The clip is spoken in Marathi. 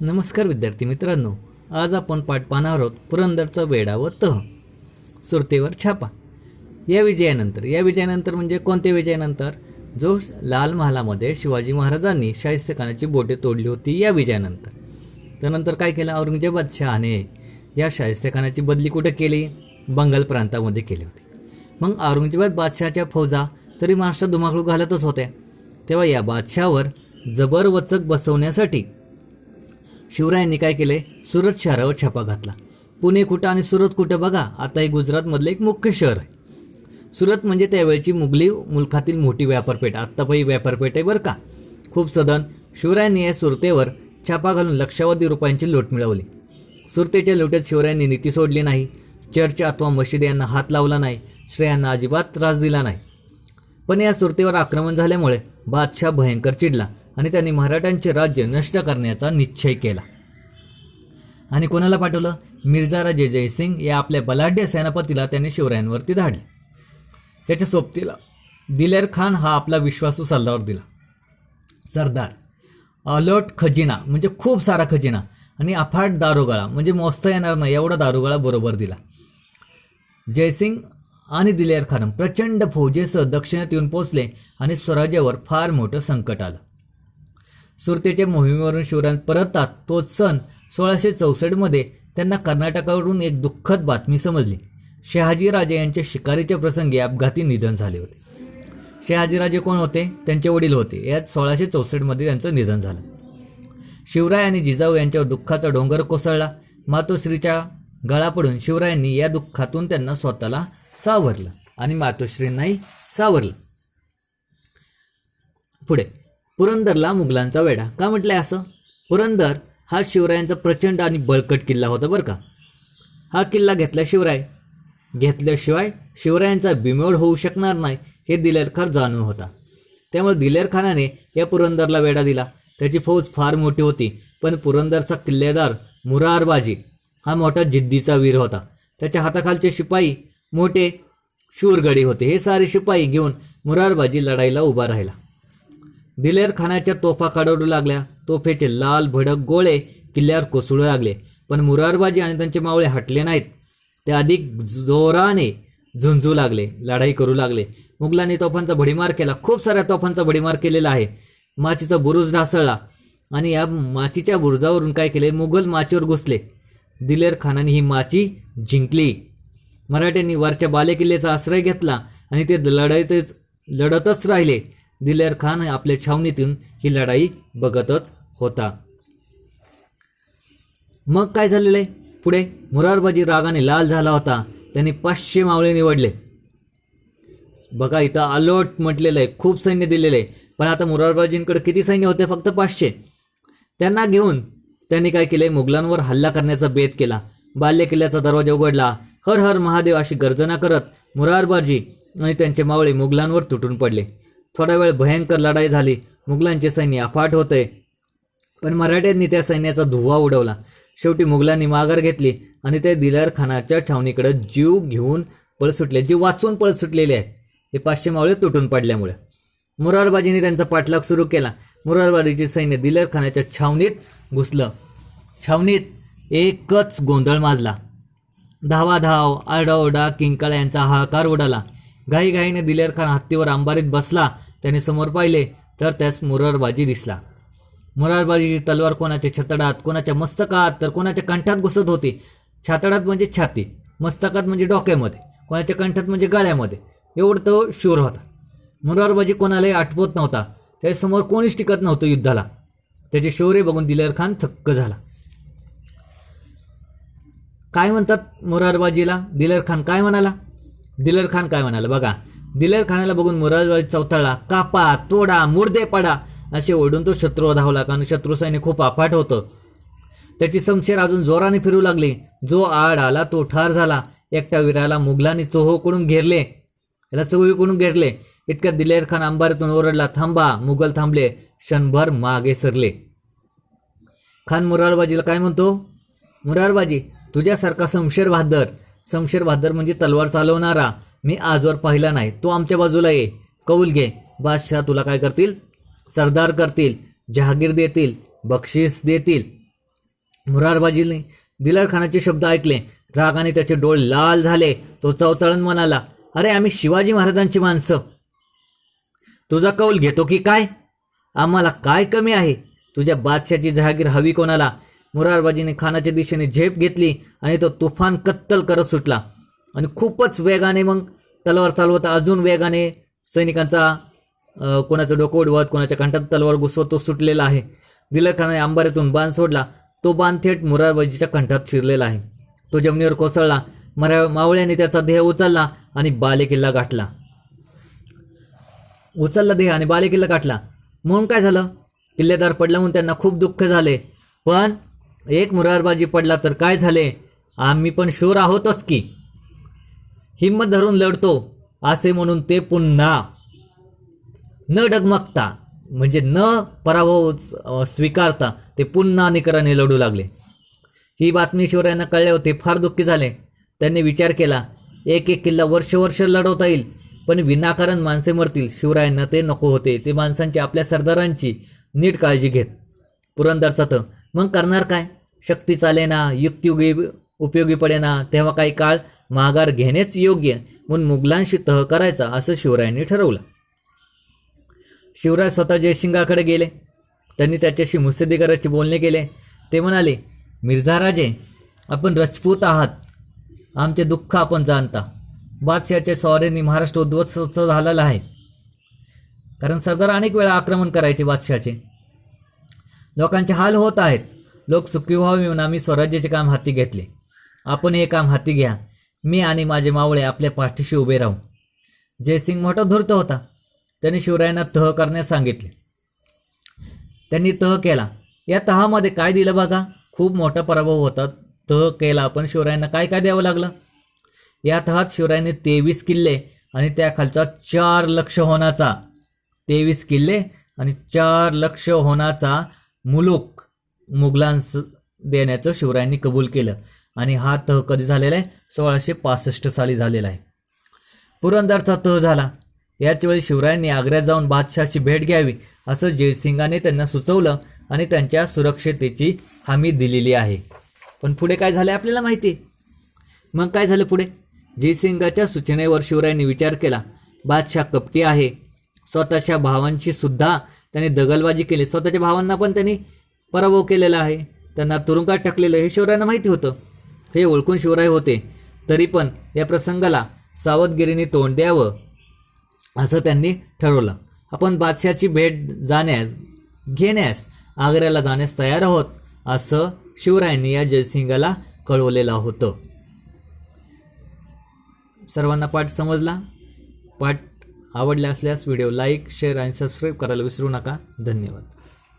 नमस्कार विद्यार्थी मित्रांनो आज आपण पाठ पाहणार आहोत पुरंदरचा वेडा व तह सुरतेवर छापा. या विजयानंतर या विजयानंतर म्हणजे कोणत्या विजयानंतर? जो लाल महालामध्ये शिवाजी महाराजांनी शाहिस्तखानाची बोटे तोडली होती या विजयानंतर. त्यानंतर काय केलं? औरंगजेबाद शहाने या शाहिस्तेखानाची बदली कुठे केली? बंगाल प्रांतामध्ये केली होती. मग औरंगजेबाद बादशहाच्या फौजा तरी महाराष्ट्रात धुमाकूळ घालतच होत्या. तेव्हा या बादशहावर जबर वचक बसवण्यासाठी शिवरायांनी काय केले? सुरत शहरावर छापा घातला. पुणे कुठं आणि सुरत कुठं बघा आता हे गुजरातमधलं एक मुख्य शहर आहे. सुरत म्हणजे त्यावेळची मुघली मुलखातील मोठी व्यापारपेठ आत्तापाई व्यापारपेठ आहे बरं का. खूप सदन शिवरायांनी या सुरतेवर छापा घालून लक्षावधी रुपयांची लूट मिळवली. सुरतेच्या लोटेत शिवरायांनी नीती सोडली नाही. चर्च अथवा मशिद यांना हात लावला नाही. श्रेयांना अजिबात त्रास दिला नाही. पण या सुरतेवर आक्रमण झाल्यामुळे बादशाह भयंकर चिडला. आणि त्यांनी मराठ्यांचे राज्य नष्ट करण्याचा निश्चय केला. आणि कोणाला पाठवलं? मिर्झाराजे जयसिंग या आपल्या बलाढ्य सेनापतीला त्याने शिवरायांवरती धाडले. त्याच्या सोबतीला दिलेर खान हा आपला विश्वासू सल्लावर दिला. सरदार. अलर्ट खजिना म्हणजे खूप सारा खजिना आणि अफाट दारोगाळा म्हणजे मोजता येणार नाही एवढा दारोगाळा बरोबर दिला. जयसिंग आणि दिलेर खान प्रचंड फौजेसह दक्षिणेत येऊन पोचले आणि स्वराज्यावर फार मोठं संकट आलं. सुरतेच्या मोहिमेवरून शिवराय परतात तोच सण सोळाशे चौसष्टमध्ये त्यांना कर्नाटकाकडून एक दुःखद बातमी समजली. शहाजीराजे यांच्या शिकारीच्या प्रसंगी अपघाती निधन झाले होते. शहाजीराजे कोण होते? त्यांचे वडील होते. यात सोळाशे चौसष्टमध्ये त्यांचं निधन झालं. शिवराय आणि जिजाऊ यांच्यावर दुःखाचा डोंगर कोसळला. मातोश्रीच्या गळा पडून शिवरायांनी या दुःखातून त्यांना स्वतःला सावरलं आणि मातोश्रींनाही सावरलं. पुढे पुरंदरला मुघलांचा वेढा. का म्हटलंय असं? पुरंदर हा शिवरायांचा प्रचंड आणि बळकट किल्ला होता बरं का. हा किल्ला घेतला शिवराय. घेतल्याशिवाय शिवरायांचा बिमोड होऊ शकणार नाही हे दिलेर खान जाणून होता. त्यामुळे दिलेर खानाने या पुरंदरला वेढा दिला. त्याची फौज फार मोठी होती पण पुरंदरचा किल्लेदार मुरारबाजी हा मोठा जिद्दीचा वीर होता. त्याच्या हाताखालचे शिपाई मोठे शूरगडी होते. हे सारे शिपाई घेऊन मुरारबाजी लढाईला उभा राहिला. दिलेर खानाच्या तोफा काढवडू लागल्या. तोफेचे लाल भडक गोळे किल्ल्यावर कोसळू लागले. पण मुरारबाजी आणि त्यांचे मावळे हटले नाहीत. ते अधिक जोराने झुंजू लागले लढाई करू लागले. मुघलांनी तोफांचा भडीमार केला. खूप साऱ्या तोफांचा भडीमार केलेला आहे. माचीचा बुरुज ढासळला आणि या माचीच्या बुरुजावरून काय केले? मुघल माचीवर घुसले. दिलेर खानाने ही माची जिंकली. मराठ्यांनी वरच्या बालेकिल्ल्याचा आश्रय घेतला आणि ते लढाईतच लढतच राहिले. दिलेर खान आपल्या छावणीतून ही लढाई बघतच होता. मग काय झालेलं? आहे पुढे मुरारबाजी रागाने लाल झाला होता. त्यांनी पाचशे मावळे निवडले. बघा इथं अलर्ट म्हटलेलं आहे. खूप सैन्य दिलेलं आहे. पण आता मुरारबाजींकडे किती सैन्य होते? फक्त पाचशे. त्यांना घेऊन त्यांनी काय केले? मुघलांवर हल्ला करण्याचा बेत केला. बाल्य किल्ल्याचा दरवाजा उघडला. हर हर महादेव अशी गर्जना करत मुरारबाजी आणि त्यांचे मावळे मुघलांवर तुटून पडले. थोडा वेळ भयंकर लढाई झाली. मुघलांचे सैन्य अफाट होते. पण मराठ्यांनी त्या सैन्याचा धुवा उडवला. शेवटी मुघलांनी माघार घेतली आणि ते दिलार खानाच्या छावणीकडे जीव घेऊन पळ सुटले. जीव वाचून पळ सुटलेले आहेत हे पाचशे मावळे तुटून पडल्यामुळे. मुरारबाजीने त्यांचा पाठलाग सुरू केला. मुरारबाजीचे सैन्य दिलर खानाच्या छावणीत घुसलं. छावणीत एकच गोंधळ माजला. धावाधाव आडाओडा आरडाओरडा किंकाळा यांचा हाहाकार उडाला. घाईघाईने दिलेर खान हत्तीवर अंबारीत बसला त्याने समोर पाहिले तर त्यास मुरारबाजी दिसला. मुरारबाजीची तलवार कोणाच्या छतडात कोणाच्या मस्तकात तर कोणाच्या कंठात घुसत होती? छातडात म्हणजे छाती मस्तकात म्हणजे डोक्यामध्ये कोणाच्या कंठात म्हणजे गळ्यामध्ये. एवढं तो शूर होता. मुरारबाजी कोणालाही आठवत नव्हता. त्याच्यासमोर कोणीच टिकत नव्हतं युद्धाला. त्याचे शौर्य बघून दिलेर खान थक्क झाला. काय म्हणतात मुरारबाजीला? दिलेर खान काय म्हणाला? दिलर खान काय म्हणाला? बघा दिलेर खानाला बघून मुरारबाजी चौथळला कापा तोडा मुर्दे पडा असे ओढून तो शत्रू धावला कारण शत्रू सैन्य खूप अफाट होतं. त्याची समशेर अजून जोराने फिरू लागली. जो आड आला तो ठार झाला. एकट्या वीराला मुघलांनी चोहोकडून घेरले. याला चोहीकडून घेरले. इतक्यात दिलेर खान अंबारीतून ओरडला थांबा मुघल थांबले. क्षणभर मागे सरले. खान मुरारबाजीला काय म्हणतो? मुरारबाजी तुझ्यासारखा समशेर बहादर शमशेर बहादर म्हणजे तलवार चालवणारा. मी आजवर पाहिला नाही. तो आमच्या बाजूला ये. कौल घे. बादशाह तुला काय करतील? सरदार करतील. जहागीर देतील. बक्षीस देतील. मुरारबाजीने दिलारखानाचे शब्द ऐकले. रागाने त्याचे डोळे लाल झाले. तो चवतळण म्हणाला अरे आम्ही शिवाजी महाराजांची माणसं. तुझा कौल घेतो की काय? आम्हाला काय कमी आहे? तुझ्या बादशाची जहागीर हवी कोणाला? मुरारबाजीने खानाच्या दिशेने झेप घेतली आणि तो तुफान कत्तल करत सुटला. आणि खूपच वेगाने मग तलवार चालवत अजून वेगाने सैनिकांचा कोणाचं डोकं उडवत कोणाच्या कंठात तलवार घुसवत तो सुटलेला आहे. दिलर खानाने बाण सोडला. तो बाण थेट मुरारबाजीच्या कंठात शिरलेला आहे. तो जमिनीवर कोसळला. मरा मावळ्याने त्याचा देह उचलला आणि बालेकिल्ला गाठला. उचलला देह आणि बालेकिल्ला गाठला. म्हणून काय झालं? किल्लेदार पडला म्हणून त्यांना खूप दुःख झाले. पण एक मुरारबाजी पडला तर काय झाले? आम्ही पण शूर आहोतच की. हिंमत धरून लढतो असे म्हणून ते पुन्हा न डगमगता म्हणजे न पराभव स्वीकारता ते पुन्हा निकराने लढू लागले. ही बातमी शिवरायांना कळल्यावर होते फार दुःखी झाले. त्यांनी विचार केला एक एक किल्ला वर्ष वर्ष लढवता येईल पण विनाकारण माणसे मरतील. शिवरायांना ते नको होते. ते माणसांची आपल्या सरदारांची नीट काळजी घेत. पुरंदरचा तर मग करणार काय? शक्ती चालेना युक्तियोगी उपयोगी पडेना तेव्हा काही काळ माघार घेणेच योग्य म्हणून मुघलांशी तह करायचा असं शिवरायांनी ठरवलं. शिवराय स्वतः जयसिंगाकडे गेले. त्यांनी त्याच्याशी मुत्सद्देगिरीचे बोलणे केले. ते म्हणाले मिर्झा राजे आपण रजपूत आहात. आमचे दुःख आपण जाणता. बादशहाच्या स्वाऱ्यांनी महाराष्ट्र उद्ध्वस्त झालेला आहे. कारण सरदार अनेक वेळा आक्रमण करायचे बादशहाचे. लोकांचे हाल होत आहेत. लोक सुखी व्हावे म्हणून आम्ही स्वराज्याचे काम हाती घेतले. आपण हे काम हाती घ्या. मी आणि माझे मावळे आपल्या पाठीशी उभे राहू. जयसिंग मोठा धूर्त होता. त्याने शिवरायांना तह करण्यास सांगितले. त्यांनी तह केला. या तहामध्ये काय दिलं बघा? खूप मोठा पराभव होता. तह केला. पण शिवरायांना काय काय द्यावं लागलं? या तहात शिवरायांनी तेवीस किल्ले आणि त्याखालचा चार लक्ष होण्याचा. तेवीस किल्ले आणि चार लक्ष होण्याचा मुलूक. मुघलांस देण्याचं शिवरायांनी कबूल केलं. आणि हा तह कधी झालेला आहे? सोळाशे पासष्ट साली झालेला आहे. पुरंदरचा तह झाला. याच वेळी शिवरायांनी आग्र्यात जाऊन बादशहाची भेट घ्यावी असं जयसिंगाने त्यांना सुचवलं आणि त्यांच्या सुरक्षतेची हमी दिलेली आहे. पण पुढे काय झालं आपल्याला माहिती? आहे. मग काय झालं पुढे? जयसिंगाच्या सूचनेवर शिवरायांनी विचार केला. बादशाह कपटी आहे. स्वतःच्या भावांची सुद्धा त्यांनी दगलबाजी केली. स्वतःच्या भावांना पण त्यांनी पराभव केलेला आहे. त्यांना तुरुंगात टाकलेलं हे शिवरायांना माहिती होतं. हे ओळखून शिवराय होते. तरी पण या प्रसंगाला सावधगिरीने तोंड द्यावं असं त्यांनी ठरवलं. आपण बादशहाची भेट जाण्यास घेण्यास आग्र्याला जाण्यास तयार आहोत असं शिवरायांनी या जयसिंगाला कळवलेलं होतं. सर्वांना पाठ समजला? पाठ आवडला असल्यास व्हिडिओ लाईक शेअर आणि सबस्क्राईब करायला विसरू नका. धन्यवाद.